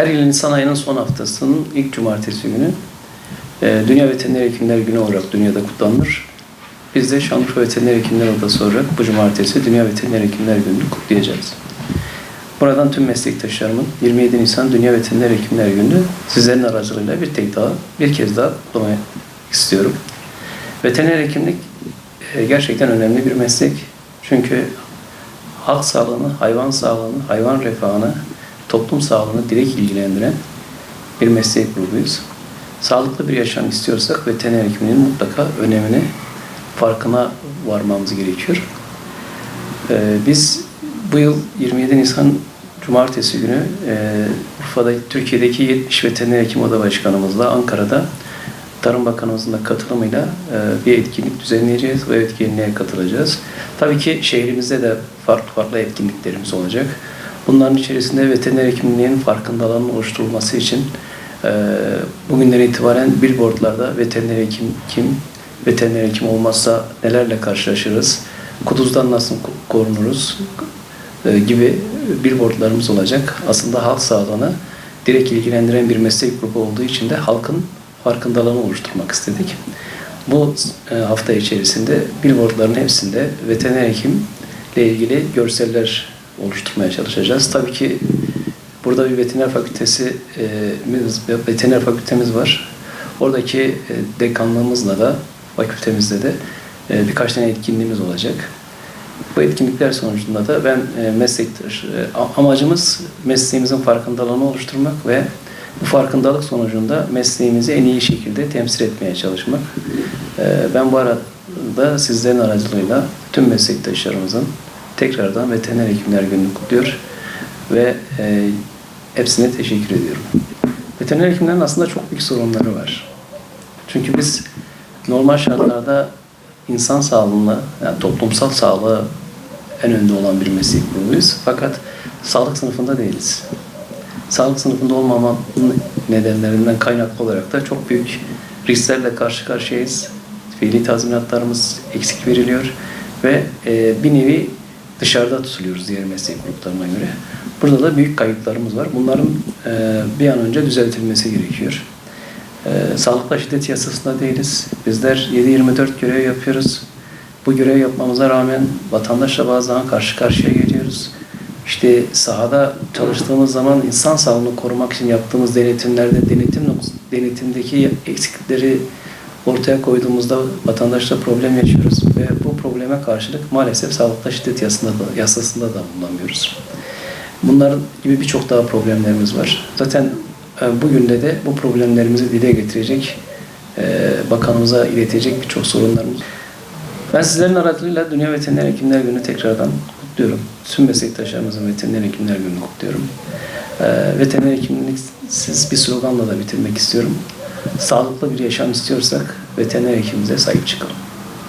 Her yıl Nisan ayının son haftasının ilk cumartesi günü e, Dünya Veteriner Hekimler Günü olarak dünyada kutlanır. Biz de Şanlıurfa Veteriner Hekimler Odası olarak bu cumartesi Dünya Veteriner Hekimler Günü'nü kutlayacağız. Buradan tüm meslektaşlarımın 27 Nisan Dünya Veteriner Hekimler Günü sizlerin aracılığıyla bir tek daha, bir kez daha kutlamak istiyorum. Veteriner hekimlik e, gerçekten önemli bir meslek. Çünkü halk sağlığını, hayvan sağlığını, hayvan refahını, toplum sağlığını direkt ilgilendiren bir meslek grubuyuz. Sağlıklı bir yaşam istiyorsak veteriner hekimliğin mutlaka önemini, farkına varmamız gerekiyor. Ee, biz bu yıl 27 Nisan Cumartesi günü e, Urfa'da Türkiye'deki 70 veteriner hekim oda başkanımızla Ankara'da Tarım Bakanımızın da katılımıyla e, bir etkinlik düzenleyeceğiz ve etkinliğe katılacağız. Tabii ki şehrimizde de farklı farklı etkinliklerimiz olacak. Bunların içerisinde veteriner hekimliğinin farkındalığının oluşturulması için e, bugünden itibaren billboardlarda veteriner hekim kim, veteriner hekim olmazsa nelerle karşılaşırız, kuduzdan nasıl korunuruz e, gibi billboardlarımız olacak. Aslında halk sağlığına direkt ilgilendiren bir meslek grubu olduğu için de halkın farkındalığını oluşturmak istedik. Bu e, hafta içerisinde billboardların hepsinde veteriner hekimle ilgili görseller oluşturmaya çalışacağız. Tabii ki burada bir veteriner fakültesi e, veteriner fakültemiz var. Oradaki e, dekanlığımızla da fakültemizde de e, birkaç tane etkinliğimiz olacak. Bu etkinlikler sonucunda da ben meslektaş, e, amacımız mesleğimizin farkındalığını oluşturmak ve bu farkındalık sonucunda mesleğimizi en iyi şekilde temsil etmeye çalışmak. Ben bu arada sizlerin aracılığıyla tüm meslektaşlarımızın tekrardan veteriner hekimler gününü kutluyor ve e, hepsine teşekkür ediyorum. Veteriner hekimlerin aslında çok büyük sorunları var. Çünkü biz normal şartlarda insan sağlığına, yani toplumsal sağlığı en önde olan bir meslek grubuyuz. Fakat sağlık sınıfında değiliz. Sağlık sınıfında olmamanın nedenlerinden kaynaklı olarak da çok büyük risklerle karşı karşıyayız. Fiili tazminatlarımız eksik veriliyor ve e, bir nevi dışarıda tutuluyoruz diğer meslek gruplarına göre. Burada da büyük kayıplarımız var. Bunların e, bir an önce düzeltilmesi gerekiyor. E, sağlıkla şiddet yasasında değiliz. Bizler 7-24 görev yapıyoruz. Bu görev yapmamıza rağmen vatandaşla bazen karşı karşıya geliyoruz. İşte sahada çalıştığımız zaman insan sağlığını korumak için yaptığımız denetimlerde denetim denetimdeki eksiklikleri ortaya koyduğumuzda vatandaşla problem yaşıyoruz ve bu probleme karşılık maalesef sağlıkta şiddet yasasında da, yasasında da bulunamıyoruz. Bunların gibi birçok daha problemlerimiz var. Zaten e, bugün de de bu problemlerimizi dile getirecek, e, bakanımıza iletecek birçok sorunlarımız. Ben sizlerin aracılığıyla Dünya Veteriner Hekimler Günü tekrardan kutluyorum. Tüm meslektaşlarımızın Veteriner Hekimler Günü'nü kutluyorum. E, veteriner hekimliksiz bir sloganla da bitirmek istiyorum. Sağlıklı bir yaşam istiyorsak veteriner hekimimize sahip çıkalım.